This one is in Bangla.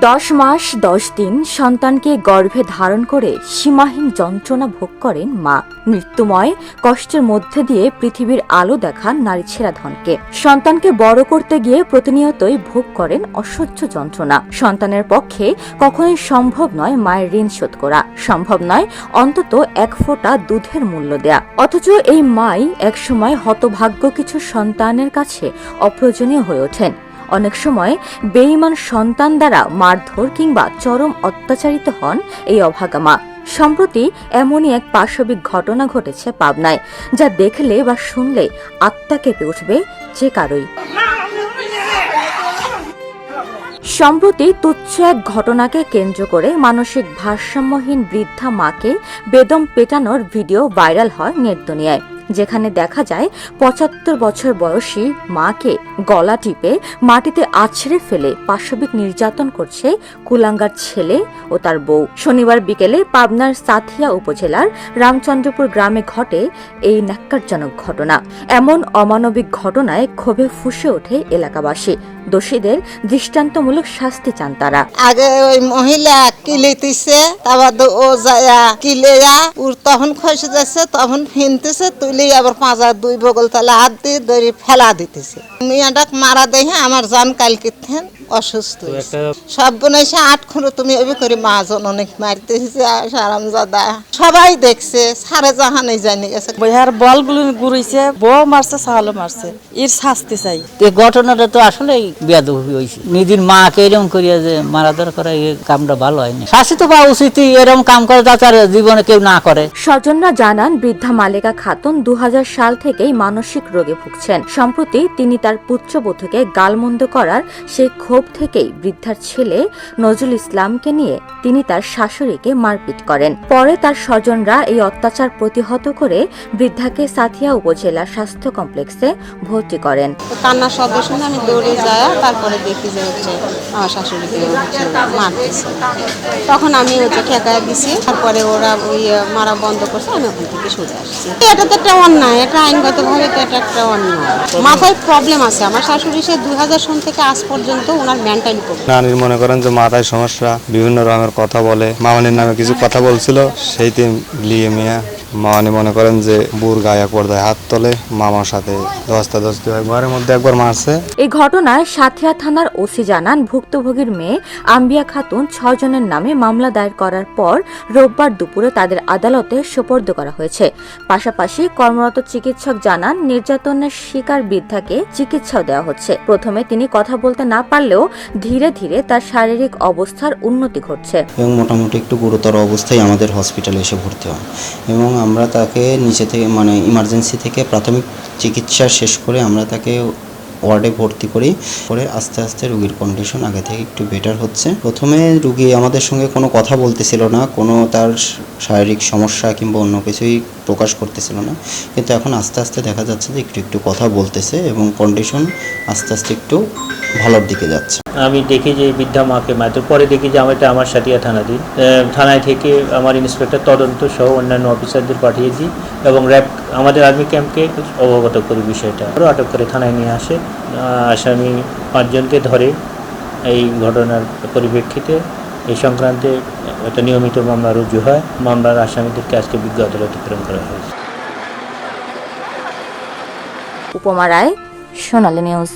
দশ মাস, দশ দিন সন্তানকে গর্ভে ধারণ করে সীমাহীন যন্ত্রণা ভোগ করেন মা। মৃত্যুময় কষ্টের মধ্যে দিয়ে পৃথিবীর আলো দেখান নারী ছেঁড়া ধনকে সন্তানকে বড় করতে গিয়ে প্রতিনিয়তই ভোগ করেন অসহ্য যন্ত্রণা। সন্তানের পক্ষে কখনোই সম্ভব নয় মায়ের ঋণ শোধ করা। সম্ভব নয় অন্তত এক ফোঁটা দুধের মূল্য দেয়া। অথচ এই মাই একসময় হতভাগ্য কিছু সন্তানের কাছে অপ্রয়োজনীয় হয়ে ওঠেন। অনেক সময় বেঈমান সন্তান দ্বারা মারধর কিংবা চরম অত্যাচারিত হন এই অভাগা মা। সম্প্রতি এমনই এক পাশবিক ঘটনা ঘটেছে পাবনায়, যা দেখলে বা শুনলে আত্মা কেঁপে উঠবে যে কারোই। সম্প্রতি তুচ্ছ এক ঘটনাকে কেন্দ্র করে মানসিক ভারসাম্যহীন বৃদ্ধা মাকে বেদম পেটানোর ভিডিও ভাইরাল হয় নেট দুনিয়ায়। যেখানে দেখা যায় পঁচাত্তর বছর বয়সী মাকে গলা টিপে মাটিতে আছড়ে ফেলে পাশবিক নির্যাতন করছে কুলাঙ্গার ছেলে ও তার বউ। শনিবার বিকেলে পাবনার সাথিয়া উপজেলার রামচন্দ্রপুর গ্রামে ঘটে এই ন্যাক্কারজনক ঘটনা। এমন অমানবিক ঘটনায় ক্ষোভে ফুসে ওঠে এলাকাবাসী। দোষীদের দৃষ্টান্তমূলক শাস্তি চান তারা। আগে ওই মহিলা কিলিতেছে তারপর ও যায়া কিলেয়া তখন খসে যাচ্ছে, তখন ফিনতেছে তুলি আবার পাঁচা দুই বগল তালে হাত দিয়ে দড়ি ফেলা দিতেছে। মিয়াটাক মারা দেখে আমার জান কালকে থেন অসুস্থ। সব বনেছে আট খুঁড়ো তুমি এবার করে মাজন অনেক মারতেছে সারাম জাদা। সবাই দেখছে সারে জাহানে জানি গেছে। বইহার বলগুলো ঘুরেছে বউ মারছে সাহালো মারছে। এর শাস্তি চাই। এই ঘটনাটা তো আসলেই বেয়াদবি হয়েছে নিজের মাকে এরকম করিয়া যে মারাধর করা এই কামটা ভালো হয়নি। শাস্তি তো পাওয়া উচিত এরকম কাম করে যাতে জীবনে কেউ না করে। স্বজনরা জানান বৃদ্ধা মালেকা খাতুন দু হাজার সাল থেকেই মানসিক রোগে ভুগছেন। সম্প্রতি তিনি তার পুত্রবধূকে গালমন্দ করার সেই ক্ষোভ থেকেই বৃদ্ধার ছেলে নজরুল ইসলামকে নিয়ে তিনি তার শাশুড়িকে মারপিট করেন। পরে তার স্বজনরা এই অত্যাচার প্রতিহত করে বৃদ্ধাকে সাথিয়া উপজেলা স্বাস্থ্য কমপ্লেক্সে ভর্তি করেন। কান্নার শব্দ শুনে আমি দৌড়ে তারপরে দেখি যে হচ্ছে আমার শাশুড়িকে মারতেছে। তখন আমি হচ্ছে ঠেকায় দিছি, তারপরে ওরা ওই মারা বন্ধ করছে, আমি ওখান থেকে সরে আসছি। এটা তো একটা অন্যায় এটা আইনগতভাবে তো এটা একটা অন্যায় মাথায় প্রবলেম আছে। আমার শাশুড়ি, সে দুই হাজার সন থেকে আজ পর্যন্ত ওনার মেন্টালি নানির মনে করেন যে মাথায় সমস্যা, বিভিন্ন রঙের কথা বলে মামানির নামে কিছু কথা বলছিল, সেই সেইতে লিয়ে মিয়া। মামানি মনে করেন যে বুর গায়ে পর্দায় হাত তোলে মামার সাথে দস্তা দস্তি হয় ঘরের মধ্যে একবার মারছে এই ঘটনায় সাথিয়া থানার ওসি জানান ভুক্তভোগীর মেয়ে আম্বিয়া খাতুন ছজনের নামে মামলা দায়ের করার পর রোববার দুপুরে তাদের আদালতে সোপর্দ করা হয়েছে। পাশাপাশি কর্মরত চিকিৎসক জানান নির্যাতনের শিকার বৃদ্ধাকে চিকিৎসাও দেওয়া হচ্ছে। প্রথমে তিনি কথা বলতে না পারলেও ধীরে ধীরে তার শারীরিক অবস্থার উন্নতি ঘটছে। এবং মোটামুটি একটু গুরুতর অবস্থায় আমাদের হসপিটালে এসে ভর্তি হয় এবং আমরা তাকে নিচে থেকে মানে ইমার্জেন্সি থেকে প্রাথমিক চিকিৎসা শেষ করে আমরা তাকে ওয়ার্ডে ভর্তি করি। পরে আস্তে আস্তে রুগীর কন্ডিশন আগে থেকে একটু বেটার হচ্ছে। প্রথমে রুগী আমাদের সঙ্গে কোনো কথা বলতেছিল না, কোনো তার শারীরিক সমস্যা কিংবা অন্য কিছুই প্রকাশ করতেছিল না। কিন্তু এখন আস্তে আস্তে দেখা যাচ্ছে যে একটু একটু কথা বলতেছে এবং কন্ডিশন আস্তে আস্তে একটু ভালোর দিকে যাচ্ছে। আমি দেখি যে বৃদ্ধা মাকে মারতে পরে দেখি যে আমার এটা আমার থানাধীন। আহ, থানায় থেকে আমার ইন্সপেক্টর তদন্ত সহ অন্যান্য অফিসারদের পাঠিয়ে দিই এবং র্যাব আমাদের আর্মি ক্যাম্পকে অবগত করি বিষয়টা। আরও আটক করে থানায় নিয়ে আসে। আসামি পাঁচজনকে ধরে এই ঘটনার পরিপ্রেক্ষিতে এই সংক্রান্তে একটা নিয়মিত মামলা রুজু হয়। মামলার আসামিদেরকে আজকে বিজ্ঞ আদালতে প্রেরণ করা হয়েছে। উপমা রায় সোনালী নিউজ।